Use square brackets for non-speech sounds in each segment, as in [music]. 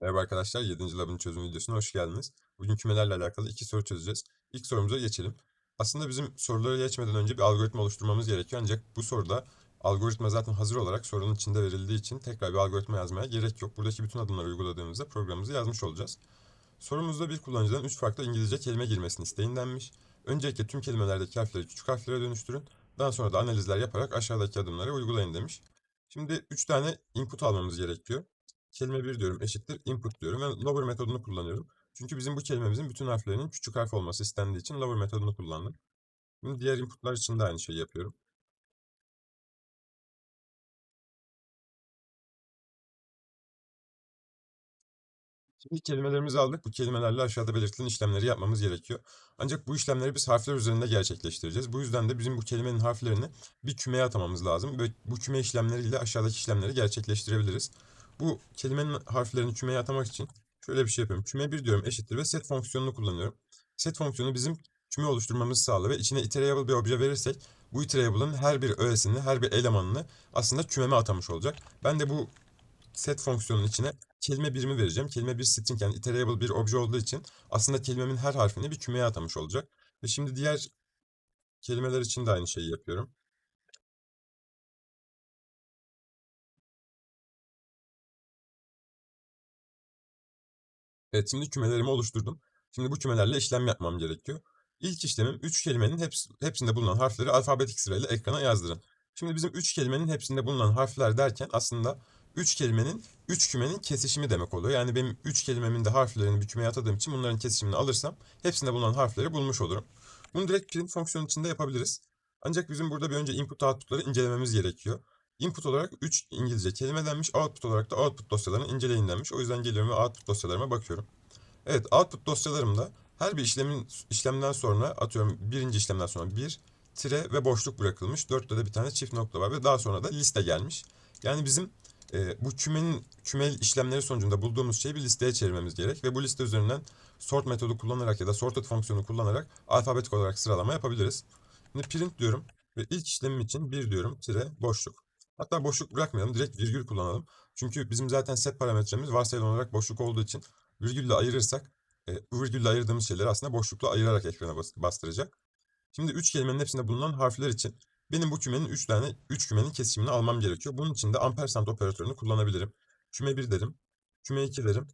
Merhaba arkadaşlar, 7. Lab'ın çözüm videosuna hoş geldiniz. Bugün kümelerle alakalı iki soru çözeceğiz. İlk sorumuza geçelim. Aslında bizim sorulara geçmeden önce bir algoritma oluşturmamız gerekiyor. Ancak bu soruda algoritma zaten hazır olarak sorunun içinde verildiği için tekrar bir algoritma yazmaya gerek yok. Buradaki bütün adımları uyguladığımızda programımızı yazmış olacağız. Sorumuzda bir kullanıcıdan 3 farklı İngilizce kelime girmesini isteyin denmiş. Öncelikle tüm kelimelerdeki harfleri küçük harflere dönüştürün. Daha sonra da analizler yaparak aşağıdaki adımları uygulayın demiş. Şimdi 3 tane input almamız gerekiyor kelime 1 diyorum eşittir input diyorum ve lower metodunu kullanıyorum. Çünkü bizim bu kelimemizin bütün harflerinin küçük harf olması istendiği için lower metodunu kullandım. Şimdi diğer inputlar için de aynı şeyi yapıyorum. Şimdi kelimelerimizi aldık. Bu kelimelerle aşağıda belirtilen işlemleri yapmamız gerekiyor. Ancak bu işlemleri biz harfler üzerinde gerçekleştireceğiz. Bu yüzden de bizim bu kelimenin harflerini bir kümeye atamamız lazım. Ve bu küme işlemleriyle aşağıdaki işlemleri gerçekleştirebiliriz. Bu kelimenin harflerini kümeye atamak için şöyle bir şey yapıyorum. Küme 1 diyorum eşittir ve set fonksiyonunu kullanıyorum. Set fonksiyonu bizim küme oluşturmamızı sağlıyor ve içine iterable bir obje verirsek bu iterable'ın her bir öğesini, her bir elemanını aslında kümeme atamış olacak. Ben de bu set fonksiyonunun içine kelime birimi vereceğim. Kelime bir string yani iterable bir obje olduğu için aslında kelimemin her harfini bir kümeye atamış olacak. Ve şimdi diğer kelimeler için de aynı şeyi yapıyorum. Evet şimdi kümelerimi oluşturdum. Şimdi bu kümelerle işlem yapmam gerekiyor. İlk işlemim 3 kelimenin hepsi, hepsinde bulunan harfleri alfabetik sırayla ekrana yazdırın. Şimdi bizim 3 kelimenin hepsinde bulunan harfler derken aslında 3 kelimenin 3 kümenin kesişimi demek oluyor. Yani benim 3 kelimemin de harflerini bir kümeye atadığım için bunların kesişimini alırsam hepsinde bulunan harfleri bulmuş olurum. Bunu direkt print fonksiyonu içinde yapabiliriz. Ancak bizim burada bir önce input output'ları incelememiz gerekiyor. Input olarak 3 İngilizce kelime denmiş, output olarak da output dosyalarını inceleyin denmiş. O yüzden geliyorum ve output dosyalarıma bakıyorum. Evet, output dosyalarımda her bir işlemin işlemden sonra atıyorum birinci işlemden sonra bir tire ve boşluk bırakılmış. Dörtte de bir tane çift nokta var ve daha sonra da liste gelmiş. Yani bizim e, bu kümenin küme işlemleri sonucunda bulduğumuz şeyi bir listeye çevirmemiz gerek ve bu liste üzerinden sort metodu kullanarak ya da sorted fonksiyonu kullanarak alfabetik olarak sıralama yapabiliriz. Şimdi print diyorum ve ilk işlemim için bir diyorum tire boşluk. Hatta boşluk bırakmayalım direkt virgül kullanalım. Çünkü bizim zaten set parametremiz varsayılan olarak boşluk olduğu için virgülle ayırırsak e, virgülle ayırdığımız şeyleri aslında boşlukla ayırarak ekrana bastıracak. Şimdi üç kelimenin hepsinde bulunan harfler için benim bu kümenin 3 tane 3 kümenin kesişimini almam gerekiyor. Bunun için de ampersand operatörünü kullanabilirim. Küme 1 derim. Küme 2 derim.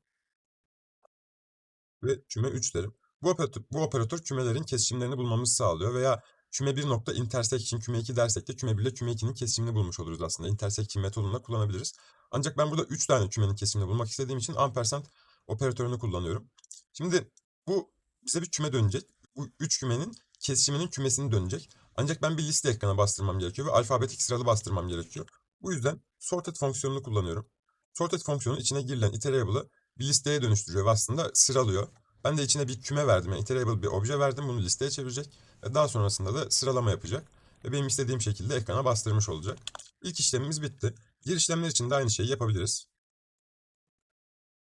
Ve küme 3 derim. Bu operatör, bu operatör kümelerin kesişimlerini bulmamızı sağlıyor veya küme 1 nokta intersection küme 2 dersek de küme 1 ile küme 2'nin kesişimini bulmuş oluruz aslında. Intersection metodunu da kullanabiliriz. Ancak ben burada 3 tane kümenin kesişimini bulmak istediğim için ampersand operatörünü kullanıyorum. Şimdi bu bize bir küme dönecek. Bu 3 kümenin kesişiminin kümesini dönecek. Ancak ben bir liste ekrana bastırmam gerekiyor ve alfabetik sıralı bastırmam gerekiyor. Bu yüzden sorted fonksiyonunu kullanıyorum. Sorted fonksiyonu içine girilen iterable'ı bir listeye dönüştürüyor ve aslında sıralıyor. Ben de içine bir küme verdim. Yani iterable bir obje verdim. Bunu listeye çevirecek. Ve daha sonrasında da sıralama yapacak. Ve benim istediğim şekilde ekrana bastırmış olacak. İlk işlemimiz bitti. Diğer işlemler için de aynı şeyi yapabiliriz.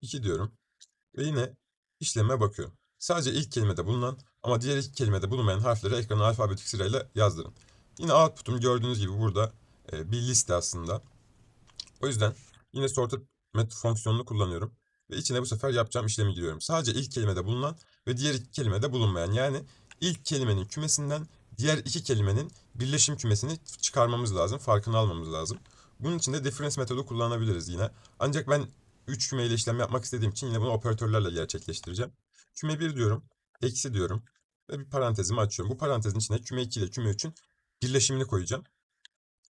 2 diyorum. Ve yine işleme bakıyorum. Sadece ilk kelimede bulunan ama diğer iki kelimede bulunmayan harfleri ekrana alfabetik sırayla yazdırın. Yine output'um gördüğünüz gibi burada e, bir liste aslında. O yüzden yine sorted method fonksiyonunu kullanıyorum. Ve içine bu sefer yapacağım işlemi giriyorum. Sadece ilk kelimede bulunan ve diğer iki kelimede bulunmayan. Yani ilk kelimenin kümesinden diğer iki kelimenin birleşim kümesini çıkarmamız lazım. Farkını almamız lazım. Bunun için de difference metodu kullanabiliriz yine. Ancak ben 3 kümeyle işlem yapmak istediğim için yine bunu operatörlerle gerçekleştireceğim. Küme 1 diyorum, eksi diyorum ve bir parantezimi açıyorum. Bu parantezin içine küme 2 ile küme 3'ün birleşimini koyacağım.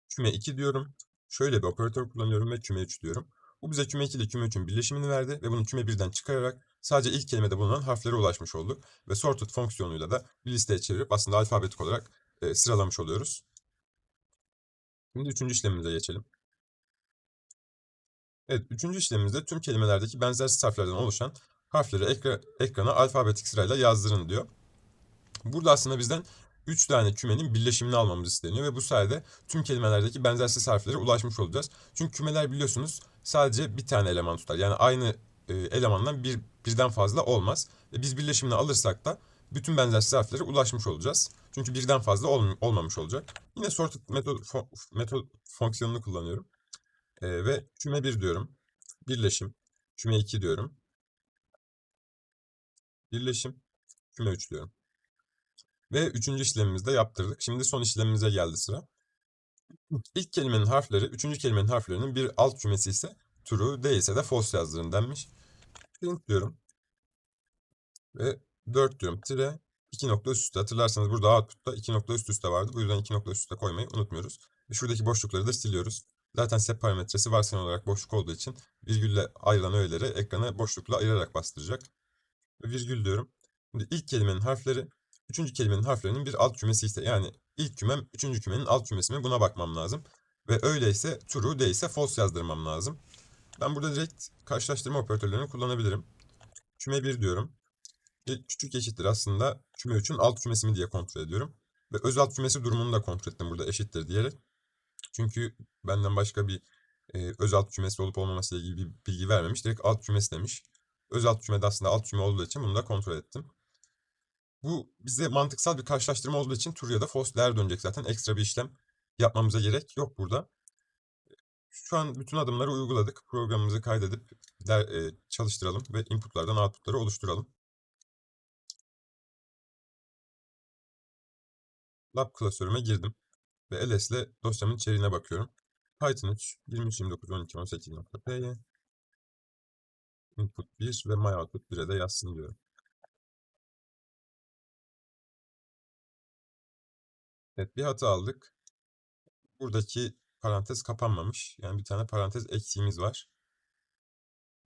Küme 2 diyorum. Şöyle bir operatör kullanıyorum ve küme 3 diyorum. Bu bize küme 2 ile küme 3'ün birleşimini verdi ve bunu küme 1'den çıkararak sadece ilk kelimede bulunan harflere ulaşmış olduk. Ve sorted fonksiyonuyla da bir listeye çevirip aslında alfabetik olarak e, sıralamış oluyoruz. Şimdi üçüncü işlemimize geçelim. Evet, üçüncü işlemimizde tüm kelimelerdeki benzersiz harflerden oluşan harfleri ekra ekrana alfabetik sırayla yazdırın diyor. Burada aslında bizden 3 tane kümenin birleşimini almamız isteniyor ve bu sayede tüm kelimelerdeki benzersiz harflere ulaşmış olacağız. Çünkü kümeler biliyorsunuz sadece bir tane eleman tutar. Yani aynı e, elemandan bir birden fazla olmaz. E, biz birleşimini alırsak da bütün benzersiz harflere ulaşmış olacağız. Çünkü birden fazla ol, olmamış olacak. Yine sorted metod, metod fonksiyonunu kullanıyorum. E, ve küme 1 diyorum. Birleşim. Küme 2 diyorum. Birleşim. Küme 3 diyorum. Ve üçüncü işlemimizi de yaptırdık. Şimdi son işlemimize geldi sıra. İlk kelimenin harfleri, üçüncü kelimenin harflerinin bir alt cümlesi ise true, değilse de false yazdırın denmiş. Print diyorum. Ve 4 diyorum. Tire 2 nokta üst üste. Hatırlarsanız burada output'ta 2 nokta üst üste vardı. Bu yüzden 2 nokta üst üste koymayı unutmuyoruz. Ve şuradaki boşlukları da siliyoruz. Zaten sep parametresi varsayılan olarak boşluk olduğu için virgülle ayrılan öğeleri ekrana boşlukla ayırarak bastıracak. Virgül diyorum. Şimdi ilk kelimenin harfleri, üçüncü kelimenin harflerinin bir alt cümlesi ise yani ilk kümem, üçüncü kümenin alt cümlesi mi buna bakmam lazım. Ve öyleyse true değilse false yazdırmam lazım. Ben burada direkt karşılaştırma operatörlerini kullanabilirim. Küme 1 diyorum. Küçük eşittir aslında küme 3'ün alt kümesi mi diye kontrol ediyorum. Ve öz alt kümesi durumunu da kontrol ettim burada eşittir diyerek. Çünkü benden başka bir e, öz alt kümesi olup olmaması ile ilgili bir bilgi vermemiş. Direkt alt kümesi demiş. Öz alt kümede aslında alt küme olduğu için bunu da kontrol ettim. Bu bize mantıksal bir karşılaştırma olduğu için true ya da false dönecek zaten. Ekstra bir işlem yapmamıza gerek yok burada. Şu an bütün adımları uyguladık. Programımızı kaydedip der, e, çalıştıralım ve inputlardan outputları oluşturalım. Lab klasörüme girdim ve ls ile dosyamın içeriğine bakıyorum. Python 3 2329 12 18.py input 1 ve my output 1'e de yazsın diyorum. Evet bir hata aldık. Buradaki parantez kapanmamış. Yani bir tane parantez eksiğimiz var.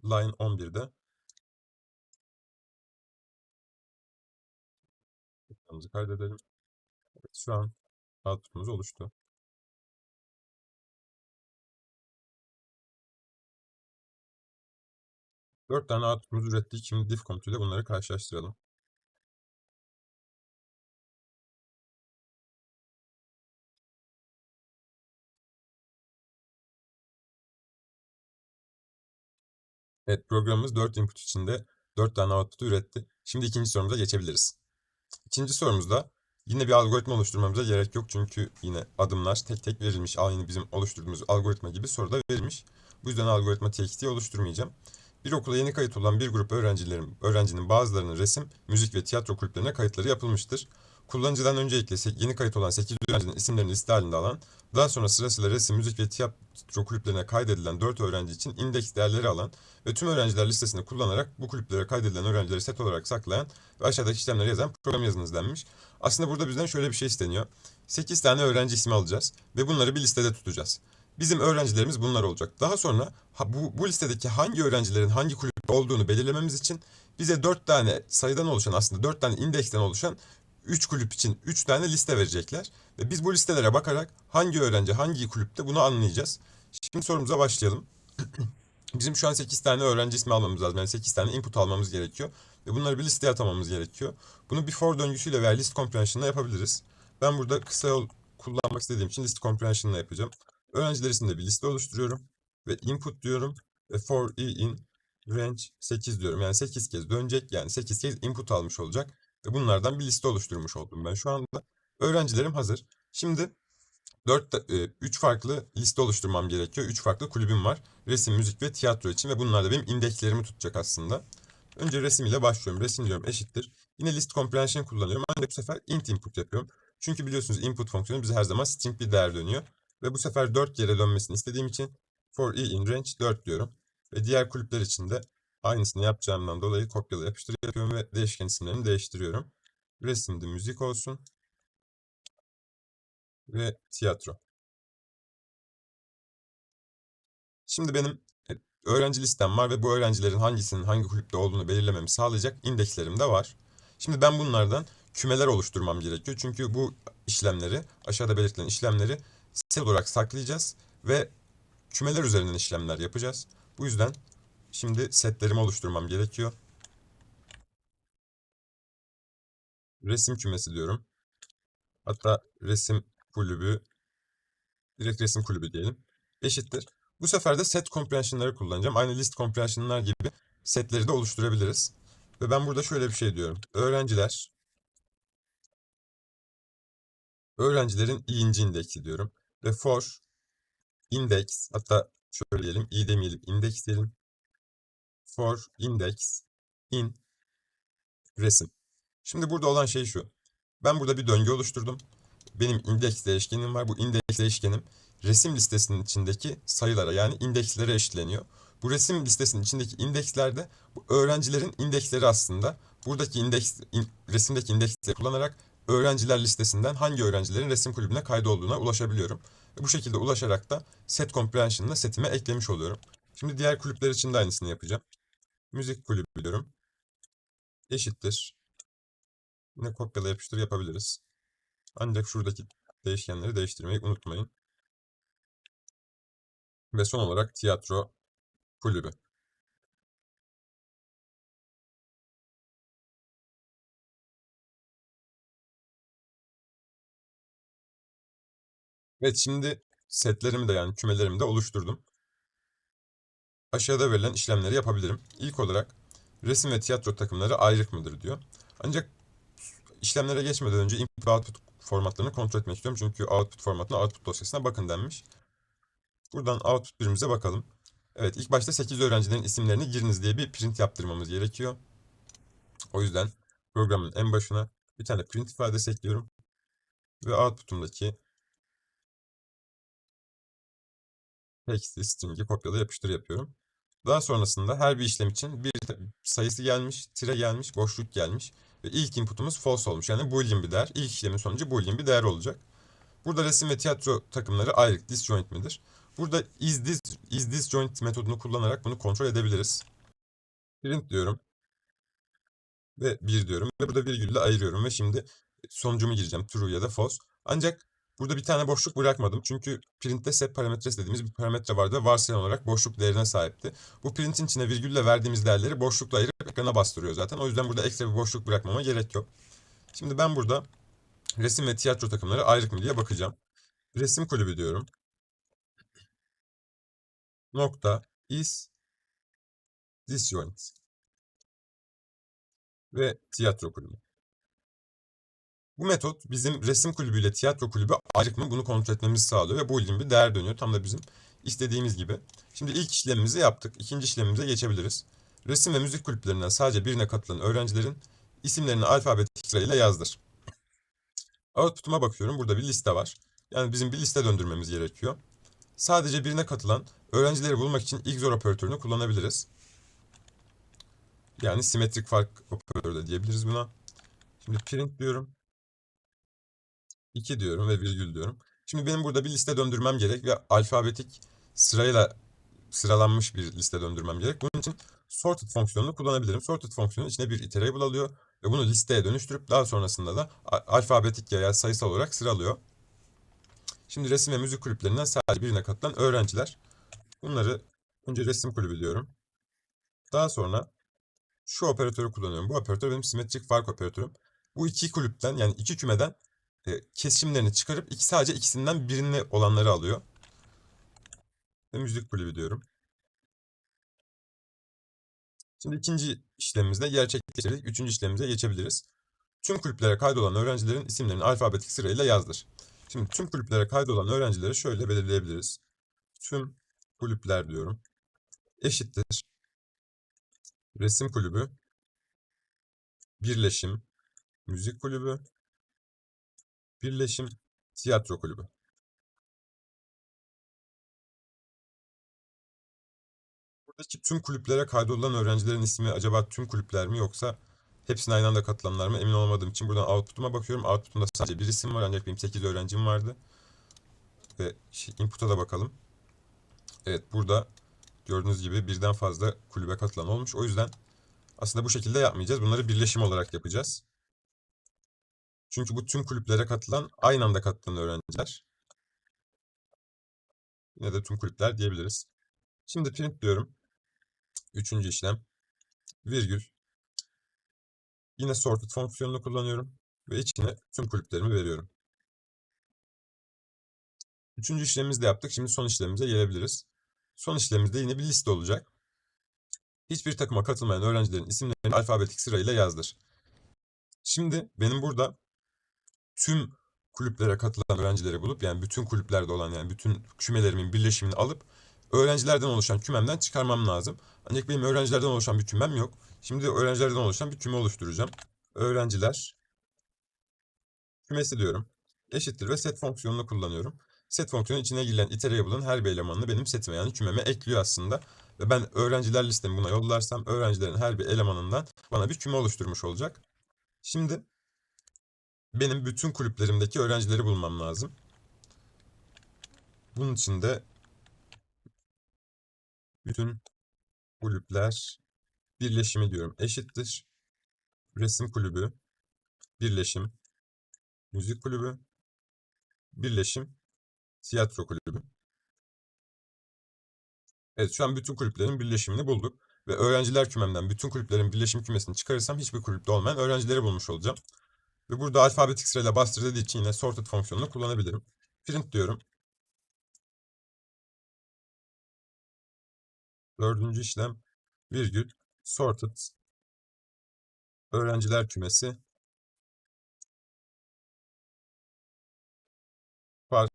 Line 11'de. Ekranımızı kaydedelim. Evet, şu an output'umuz oluştu. Dört tane output'umuz ürettik. Şimdi diff komutuyla bunları karşılaştıralım. Evet programımız 4 input içinde 4 tane output üretti. Şimdi ikinci sorumuza geçebiliriz. İkinci sorumuzda yine bir algoritma oluşturmamıza gerek yok. Çünkü yine adımlar tek tek verilmiş. Aynı bizim oluşturduğumuz algoritma gibi soruda verilmiş. Bu yüzden algoritma txt oluşturmayacağım. Bir okula yeni kayıt olan bir grup öğrencilerin, öğrencinin bazılarının resim, müzik ve tiyatro kulüplerine kayıtları yapılmıştır. Kullanıcıdan öncelikle yeni kayıt olan 8 öğrencinin isimlerini liste halinde alan, daha sonra sırasıyla resim, müzik ve tiyatro kulüplerine kaydedilen 4 öğrenci için indeks değerleri alan ve tüm öğrenciler listesini kullanarak bu kulüplere kaydedilen öğrencileri set olarak saklayan ve aşağıdaki işlemleri yazan program yazınız denmiş. Aslında burada bizden şöyle bir şey isteniyor. 8 tane öğrenci ismi alacağız ve bunları bir listede tutacağız. Bizim öğrencilerimiz bunlar olacak. Daha sonra bu, bu listedeki hangi öğrencilerin hangi kulüpte olduğunu belirlememiz için bize 4 tane sayıdan oluşan aslında 4 tane indeksten oluşan 3 kulüp için 3 tane liste verecekler. Ve biz bu listelere bakarak hangi öğrenci hangi kulüpte bunu anlayacağız. Şimdi sorumuza başlayalım. [clears throat] Bizim şu an 8 tane öğrenci ismi almamız lazım. Yani 8 tane input almamız gerekiyor. Ve bunları bir listeye atamamız gerekiyor. Bunu bir for döngüsüyle veya list comprehension'la yapabiliriz. Ben burada kısa yol kullanmak istediğim için list comprehension'la yapacağım. Öğrenciler isimde bir liste oluşturuyorum. Ve input diyorum. Ve for i in range 8 diyorum. Yani 8 kez dönecek. Yani 8 kez input almış olacak. Ve bunlardan bir liste oluşturmuş oldum ben şu anda. Öğrencilerim hazır. Şimdi 4 3 farklı liste oluşturmam gerekiyor. 3 farklı kulübüm var. Resim, müzik ve tiyatro için ve bunlar da benim indekslerimi tutacak aslında. Önce resim ile başlıyorum. Resim diyorum eşittir. Yine list comprehension kullanıyorum. Ancak bu sefer int input yapıyorum. Çünkü biliyorsunuz input fonksiyonu bize her zaman string bir değer dönüyor. Ve bu sefer 4 kere dönmesini istediğim için for i in range 4 diyorum. Ve diğer kulüpler için de aynısını yapacağımdan dolayı kopyala yapıştır yapıyorum ve değişken isimlerini değiştiriyorum. Resimde müzik olsun. Ve tiyatro. Şimdi benim e, öğrenci listem var ve bu öğrencilerin hangisinin hangi kulüpte olduğunu belirlememi sağlayacak indekslerim de var. Şimdi ben bunlardan kümeler oluşturmam gerekiyor. Çünkü bu işlemleri, aşağıda belirtilen işlemleri set olarak saklayacağız ve kümeler üzerinden işlemler yapacağız. Bu yüzden şimdi setlerimi oluşturmam gerekiyor. Resim kümesi diyorum. Hatta resim kulübü, direkt resim kulübü diyelim. Eşittir. Bu sefer de set comprehension'ları kullanacağım. Aynı list comprehension'lar gibi setleri de oluşturabiliriz. Ve ben burada şöyle bir şey diyorum. Öğrenciler öğrencilerin i'inci indeksi diyorum. Ve for index hatta şöyle diyelim i demeyelim index diyelim. For index in resim. Şimdi burada olan şey şu. Ben burada bir döngü oluşturdum. Benim index değişkenim var. Bu index değişkenim resim listesinin içindeki sayılara yani indekslere eşitleniyor. Bu resim listesinin içindeki indekslerde bu öğrencilerin indeksleri aslında. Buradaki indeks, in, resimdeki indeksleri kullanarak öğrenciler listesinden hangi öğrencilerin resim kulübüne kaydolduğuna ulaşabiliyorum. Ve bu şekilde ulaşarak da set comprehension'ını setime eklemiş oluyorum. Şimdi diğer kulüpler için de aynısını yapacağım. Müzik kulübü diyorum. Eşittir. Yine kopyala yapıştır yapabiliriz. Ancak şuradaki değişkenleri değiştirmeyi unutmayın. Ve son olarak tiyatro kulübü. Evet şimdi setlerimi de yani kümelerimi de oluşturdum. Aşağıda verilen işlemleri yapabilirim. İlk olarak resim ve tiyatro takımları ayrık mıdır diyor. Ancak işlemlere geçmeden önce input ve output formatlarını kontrol etmek istiyorum. Çünkü output formatına output dosyasına bakın denmiş. Buradan output birimize bakalım. Evet ilk başta 8 öğrencilerin isimlerini giriniz diye bir print yaptırmamız gerekiyor. O yüzden programın en başına bir tane print ifadesi ekliyorum. Ve output'umdaki text'i string'i kopyala yapıştır yapıyorum. Daha sonrasında her bir işlem için bir sayısı gelmiş, tire gelmiş, boşluk gelmiş ve ilk input'umuz false olmuş. Yani boolean bir değer. İlk işlemin sonucu boolean bir değer olacak. Burada resim ve tiyatro takımları ayrı disjoint midir? Burada is this, is this joint metodunu kullanarak bunu kontrol edebiliriz. Print diyorum. Ve 1 diyorum. Ve burada virgülle ayırıyorum. Ve şimdi sonucumu gireceğim. True ya da false. Ancak burada bir tane boşluk bırakmadım. Çünkü printte set parametresi dediğimiz bir parametre vardı ve varsayılan olarak boşluk değerine sahipti. Bu printin içine virgülle verdiğimiz değerleri boşlukla ayırıp ekrana bastırıyor zaten. O yüzden burada ekstra bir boşluk bırakmama gerek yok. Şimdi ben burada resim ve tiyatro takımları ayrık mı diye bakacağım. Resim kulübü diyorum nokta is disjoint ve tiyatro kulübü. Bu metot bizim resim kulübüyle tiyatro kulübü ayrık mı bunu kontrol etmemizi sağlıyor ve bu ilgin bir değer dönüyor. Tam da bizim istediğimiz gibi. Şimdi ilk işlemimizi yaptık. İkinci işlemimize geçebiliriz. Resim ve müzik kulüplerinden sadece birine katılan öğrencilerin isimlerini alfabetik sırayla yazdır. Output'uma bakıyorum. Burada bir liste var. Yani bizim bir liste döndürmemiz gerekiyor. Sadece birine katılan öğrencileri bulmak için XOR operatörünü kullanabiliriz. Yani simetrik fark operatörü de diyebiliriz buna. Şimdi print diyorum. 2 diyorum ve virgül diyorum. Şimdi benim burada bir liste döndürmem gerek ve alfabetik sırayla sıralanmış bir liste döndürmem gerek. Bunun için sorted fonksiyonunu kullanabilirim. Sorted fonksiyonu içine bir iterable alıyor ve bunu listeye dönüştürüp daha sonrasında da alfabetik ya sayısal olarak sıralıyor. Şimdi resim ve müzik kulüplerinden sadece birine katılan öğrenciler. Bunları önce resim kulübü diyorum. Daha sonra şu operatörü kullanıyorum. Bu operatör benim simetrik fark operatörüm. Bu iki kulüpten yani iki kümeden kesişimlerini çıkarıp iki, sadece ikisinden birini olanları alıyor. Ve müzik kulübü diyorum. Şimdi ikinci işlemimizde gerçekleştirdik. Üçüncü işlemimize geçebiliriz. Tüm kulüplere kaydolan öğrencilerin isimlerini alfabetik sırayla yazdır. Şimdi tüm kulüplere kaydolan öğrencileri şöyle belirleyebiliriz. Tüm kulüpler diyorum. Eşittir. Resim kulübü. Birleşim. Müzik kulübü. Birleşim. Tiyatro kulübü. Buradaki tüm kulüplere kaydolan öğrencilerin ismi acaba tüm kulüpler mi yoksa hepsine aynı anda katılanlar mı emin olmadığım için buradan output'uma bakıyorum. Output'umda sadece bir isim var ancak benim 8 öğrencim vardı. Ve input'a da bakalım. Evet burada gördüğünüz gibi birden fazla kulübe katılan olmuş. O yüzden aslında bu şekilde yapmayacağız. Bunları birleşim olarak yapacağız. Çünkü bu tüm kulüplere katılan aynı anda katılan öğrenciler. Yine de tüm kulüpler diyebiliriz. Şimdi print diyorum. Üçüncü işlem. Virgül. Yine sorted fonksiyonunu kullanıyorum. Ve içine tüm kulüplerimi veriyorum. Üçüncü işlemimizi de yaptık. Şimdi son işlemimize gelebiliriz. Son işlemimizde yine bir liste olacak. Hiçbir takıma katılmayan öğrencilerin isimlerini alfabetik sırayla yazdır. Şimdi benim burada tüm kulüplere katılan öğrencileri bulup yani bütün kulüplerde olan yani bütün kümelerimin birleşimini alıp öğrencilerden oluşan kümemden çıkarmam lazım. Ancak benim öğrencilerden oluşan bir kümem yok. Şimdi öğrencilerden oluşan bir küme oluşturacağım. Öğrenciler kümesi diyorum. Eşittir ve set fonksiyonunu kullanıyorum. Set fonksiyonu içine girilen iterable'ın her bir elemanını benim setime yani kümeme ekliyor aslında. Ve ben öğrenciler listemi buna yollarsam öğrencilerin her bir elemanından bana bir küme oluşturmuş olacak. Şimdi benim bütün kulüplerimdeki öğrencileri bulmam lazım. Bunun için de bütün kulüpler birleşimi diyorum. Eşittir. Resim kulübü, birleşim, müzik kulübü, birleşim, tiyatro kulübü. Evet şu an bütün kulüplerin birleşimini bulduk. Ve öğrenciler kümemden bütün kulüplerin birleşim kümesini çıkarırsam hiçbir kulüpte olmayan öğrencileri bulmuş olacağım. Ve burada alfabetik sırayla bastır dediği için yine sorted fonksiyonunu kullanabilirim. Print diyorum. Dördüncü işlem virgül sorted öğrenciler kümesi fark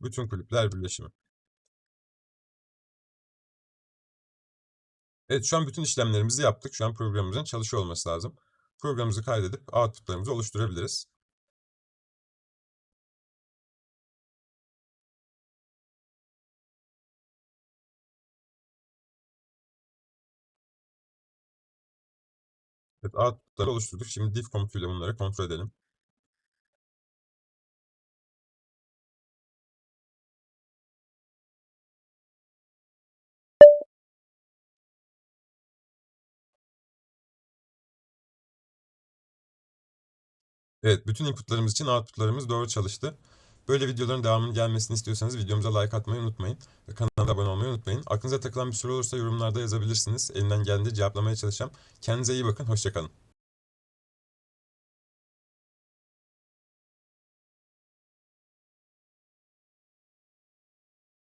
bütün kulüpler birleşimi. Evet şu an bütün işlemlerimizi yaptık. Şu an programımızın çalışıyor olması lazım. Programımızı kaydedip outputlarımızı oluşturabiliriz. Evet outputları oluşturduk. Şimdi diff komutuyla bunları kontrol edelim. Evet, bütün inputlarımız için outputlarımız doğru çalıştı. Böyle videoların devamının gelmesini istiyorsanız videomuza like atmayı unutmayın. Ve kanala abone olmayı unutmayın. Aklınıza takılan bir soru olursa yorumlarda yazabilirsiniz. Elinden geldiğince cevaplamaya çalışacağım. Kendinize iyi bakın, hoşçakalın.